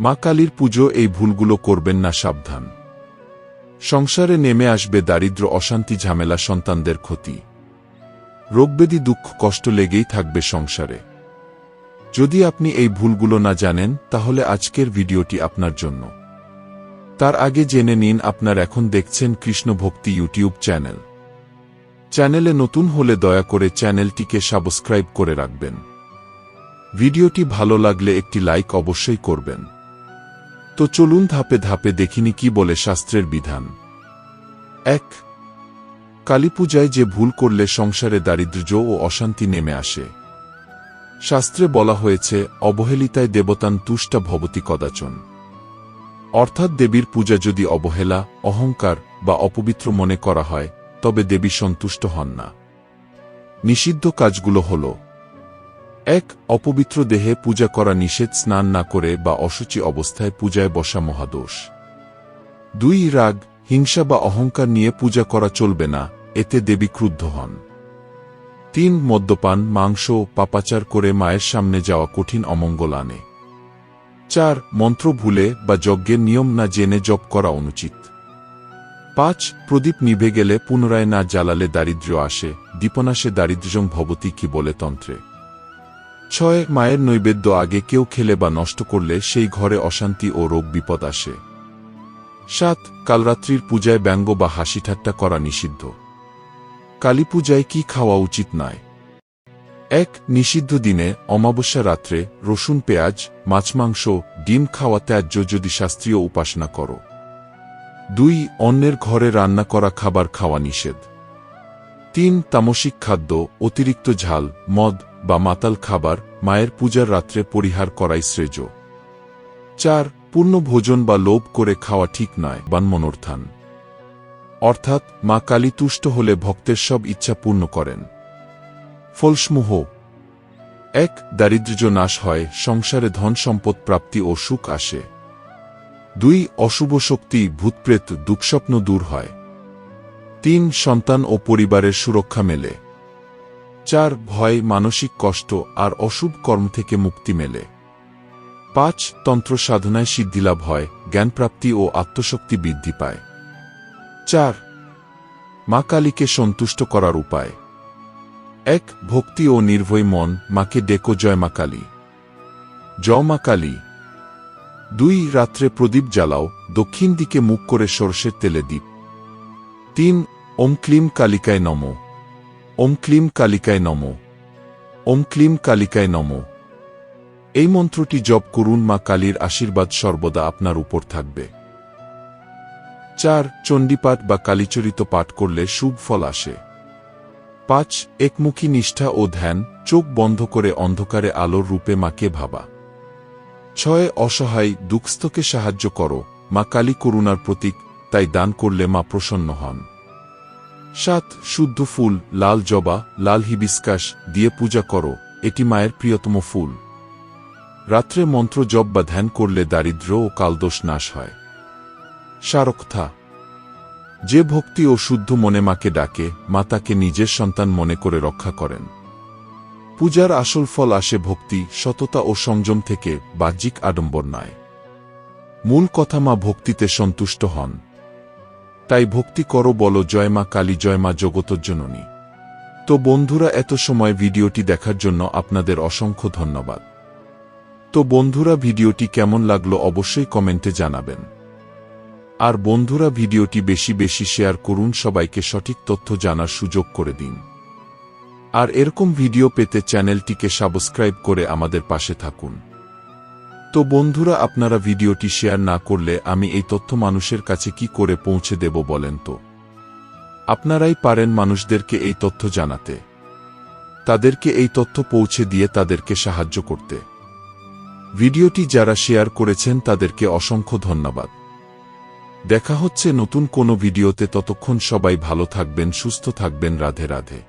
মা কালীর পুজো এই ভুলগুলো করবেন না, সাবধান। সংসারে নেমে আসবে দারিদ্র, অশান্তি, ঝামেলা, সন্তানদের ক্ষতি। রোগবেদি দুঃখ, কষ্ট লেগেই থাকবে সংসারে। যদি আপনি এই ভুলগুলো না জানেন, তাহলে আজকের ভিডিওটি আপনার জন্য। তার আগে জেনে নিন, আপনার এখন দেখছেন কৃষ্ণ ভক্তি ইউটিউব চ্যানেল। চ্যানেলে নতুন হলে দয়া করে চ্যানেলটিকে সাবস্ক্রাইব করে রাখবেন। ভিডিওটি ভালো লাগলে একটি লাইক অবশ্যই করবেন। তো চলুন ধাপে ধাপে দেখিনি কি বলে শাস্ত্রের বিধান। এক, কালীপূজায় যে ভুল করলে সংসারে দারিদ্র্য ও অশান্তি নেমে আসে। শাস্ত্রে বলা হয়েছে, অবহেলিতায় দেবতান তুষ্টা ভবতী কদাচন। অর্থাৎ দেবীর পূজা যদি অবহেলা, অহংকার বা অপবিত্র মনে করা হয়, তবে দেবী সন্তুষ্ট হন না। নিষিদ্ধ কাজগুলো হল এক, অপবিত্র দেহে পূজা করা নিষেধ স্নান না করে বা অসুচি অবস্থায় পূজায় বসা মহাদোষ। দুই, রাগ, হিংসা বা অহংকার নিয়ে পূজা করা চলবে না, এতে দেবী ক্রুদ্ধ হন। তিন, মদ্যপান, মাংস পাপাচার করে মায়ের সামনে যাওয়া কঠিন অমঙ্গল আনে। চার, মন্ত্র ভুলে বা যজ্ঞের নিয়ম না জেনে জপ করা অনুচিত। পাঁচ, প্রদীপ নিভে গেলে পুনরায় না জ্বালালে দারিদ্র্য আসে, দীপনাশে দারিদ্র্যং ভবতী কি বলে তন্ত্রে। ছয় মায়ের নৈবেদ্য আগে কেউ খেলে বা নষ্ট করলে সেই ঘরে অশান্তি ও রোগ বিপদ আসে। সাত, কালরাত্রির পূজায় ব্যঙ্গ বা হাসি ঠাট্টা করা নিষিদ্ধ। কালী পূজায় কি খাওয়া উচিত নয়। এক, নিষিদ্ধ দিনে অমাবস্যা রাত্রে রসুন, পেঁয়াজ, মাছ, মাংস, ডিম খাওয়া ত্যায্য যদি শাস্ত্রীয় উপাসনা করো। দুই, অন্যের ঘরে রান্না করা খাবার খাওয়া নিষেধ। তিন তামসিক খাদ্য, অতিরিক্ত ঝাল, মদ বা মাতাল খাবার, মায়ের পূজার রাত্রে পরিহার করাই শ্রেয়। চার, পূর্ণ ভোজন বা লোভ করে খাওয়া ঠিক নয় বানমনোর্থান অর্থাৎ, মা কালী তুষ্ট হলে ভক্তের সব ইচ্ছা পূর্ণ করেন। ফলসমূহ। এক, দারিদ্র্য নাশ হয়, সংসারে ধন সম্পদ প্রাপ্তি ও সুখ আসে। দুই, অশুভ শক্তি, ভূতপ্রেত, দুঃস্বপ্ন দূর হয়। তিন সন্তান ও পরিবারের সুরক্ষা মেলে। চার, ভয়, মানসিক কষ্ট আর অশুভ কর্ম থেকে মুক্তি মেলে। পাঁচ, তন্ত্র সাধনায় সিদ্ধিলাভ হয়, জ্ঞানপ্রাপ্তি ও আত্মশক্তি বৃদ্ধি পায়। চার, মা কালীকে সন্তুষ্ট করার উপায়। এক, ভক্তি ও নির্ভয় মন, মাকে ডেকো জয় মা কালী। জ মা কালী। দুই, রাত্রে প্রদীপ জ্বালাও, দক্ষিণ দিকে মুখ করে সরষের তেলে দ্বীপ তিন, ওম ক্লিম কালিকায় নম। ওম ক্লিম কালিকায় নম। ওম ক্লিম কালিকায় নম। এই মন্ত্রটি জপ করুন, মা কালীর আশীর্বাদ সর্বদা আপনার উপর থাকবে। চার, চণ্ডীপাঠ বা কালীচরিত পাঠ করলে শুভ ফল আসে। পাঁচ, একমুখী নিষ্ঠা ও ধ্যান, চোখ বন্ধ করে অন্ধকারে আলোর রূপে মাকে ভাবা। ছয়, অসহায়, দুঃস্থকে সাহায্য করো, মা কালী করুণার প্রতীক তাই দান করলে মা প্রসন্ন হন। সাত, শুদ্ধ ফুল, লাল জবা, লাল হিবিস্কাস দিয়ে পূজা করো, এটি মায়ের প্রিয়তম ফুল। রাত্রে মন্ত্র জপ বা ধ্যান করলে দারিদ্র ও কালদোষ নাশ হয়। সারকথা যে ভক্তি ও শুদ্ধ মনে মাকে ডাকে, মা তাকে নিজের সন্তান মনে করে রক্ষা করেন। পূজার আসল ফল আসে ভক্তি, সততা ও সংযম থেকে বাহ্যিক আডম্বর নয়। মূল কথা মা ভক্তিতে সন্তুষ্ট হন। তাই ভক্তি করো, বলো, জয় মা কালী, জয় মা জগতজননী তো বন্ধুরা, এত সময় ভিডিওটি দেখার জন্য আপনাদের অসংখ্য ধন্যবাদ। তো বন্ধুরা, ভিডিওটি কেমন লাগল অবশ্যই কমেন্টে জানাবেন। আর বন্ধুরা, ভিডিওটি বেশি বেশি শেয়ার করুন, সবাইকে সঠিক তথ্য জানার সুযোগ করে দিন। আর এরকম ভিডিও পেতে চ্যানেলটিকে সাবস্ক্রাইব করে আমাদের পাশে থাকুন। তো বন্ধুরা, আপনারা ভিডিওটি শেয়ার না করলে আমি এই তথ্য মানুষের কাছে কি করে পৌঁছে দেব বলেন তো? আপনারাই পারেন মানুষদেরকে এই তথ্য জানাতে। তাদেরকে এই তথ্য পৌঁছে দিয়ে তাদেরকে সাহায্য করতে। ভিডিওটি যারা শেয়ার করেছেন, তাদেরকে অসংখ্য ধন্যবাদ। দেখা হচ্ছে নতুন কোনো ভিডিওতে, ততক্ষণ সবাই ভালো থাকবেন, সুস্থ থাকবেন, রাধে রাধে।